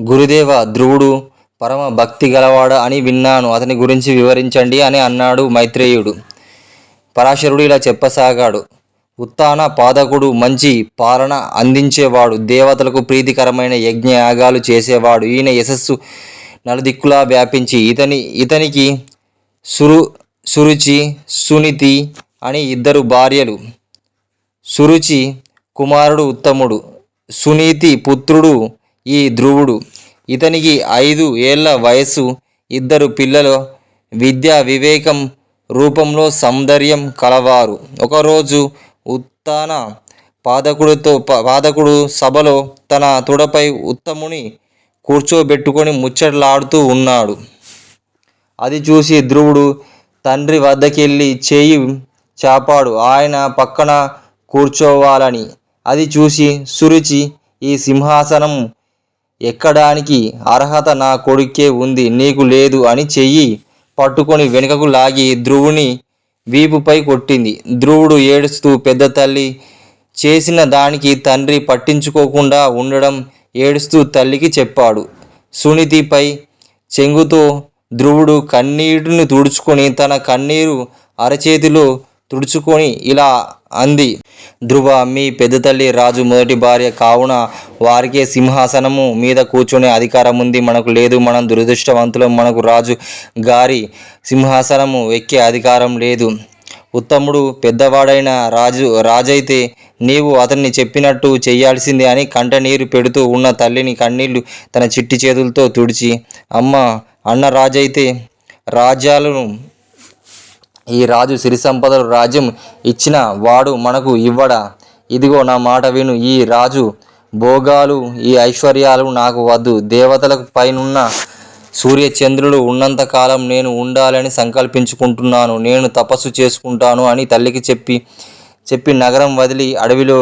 గురుదేవ ధ్రువుడు పరమ భక్తి గలవాడు అని విన్నాను. అతని గురించి వివరించండి అని అన్నాడు మైత్రేయుడు. పరాశరుడు ఇలా చెప్పసాగాడు. ఉత్తాన పాదకుడు మంచి పాలన అందించేవాడు దేవతలకు ప్రీతికరమైన యజ్ఞ యాగాలు చేసేవాడు. ఈయన యశస్సు నలుదిక్కులా వ్యాపించి ఇతని ఇతనికి సురు సురుచి సునితి అని ఇద్దరు భార్యలు. సురుచి కుమారుడు ఉత్తముడు సునీతి పుత్రుడు ఈ ధ్రువుడు. ఇతనికి ఐదు ఏళ్ళ వయస్సు. ఇద్దరు పిల్లలు. విద్యా వివేకం రూపంలో సౌందర్యం కలవారు. ఒకరోజు ఉత్తాన పాదకుడితో పాదకుడు సభలో తన తొడపై ఉత్తముని కూర్చోబెట్టుకొని ముచ్చట్లాడుతూ ఉన్నాడు. అది చూసి ధ్రువుడు తండ్రి వద్దకెళ్ళి చేయి చాపాడు. ఆయన పక్కన కూర్చోవాలని. అది చూసి సురుచి ఈ సింహాసనం ఎక్కడానికి అర్హత నా కొడుకే ఉంది నీకు లేదు అని చెయ్యి. పట్టుకొని వెనుకకు లాగి ధ్రువుని వీపుపై కొట్టింది. ధ్రువుడు ఏడుస్తూ పెద్ద తల్లి చేసిన దానికి తండ్రి పట్టించుకోకుండా ఉండడం ఏడుస్తూ తల్లికి చెప్పాడు. సునీతిపై చెంగుతో ధ్రువుడు కన్నీటిని తుడుచుకొని తన కన్నీరు అరచేతిలో తుడుచుకొని ఇలా అంది. ధ్రువ మీ పెద్ద తల్లి రాజు మొదటి భార్య కావున వారికే సింహాసనము మీద కూర్చునే అధికారం ఉంది. మనకు లేదు. మనం దురదృష్టవంతులం. మనకు రాజు గారి సింహాసనము ఎక్కే అధికారం లేదు. ఉత్తముడు పెద్దవాడైన రాజు రాజైతే నీవు అతన్ని చెప్పినట్టు చేయాల్సిందే అని కంటనీరు పెడుతూ ఉన్న తల్లిని కన్నీళ్ళు తన చిట్టి చేతులతో తుడిచి అమ్మ అన్న రాజైతే రాజ్యాలను ఈ రాజు సిరి సంపదలు రాజ్యం ఇచ్చిన వాడు మనకు ఇవ్వడా? ఇదిగో నా మాట విను. ఈ రాజు భోగాలు ఈ ఐశ్వర్యాలు నాకు వద్దు. దేవతలకు పైనున్న సూర్య చంద్రులు ఉన్నంత కాలం నేను ఉండాలని సంకల్పించుకుంటున్నాను. నేను తపస్సు చేసుకుంటాను అని తల్లికి చెప్పి చెప్పి నగరం వదిలి అడవిలో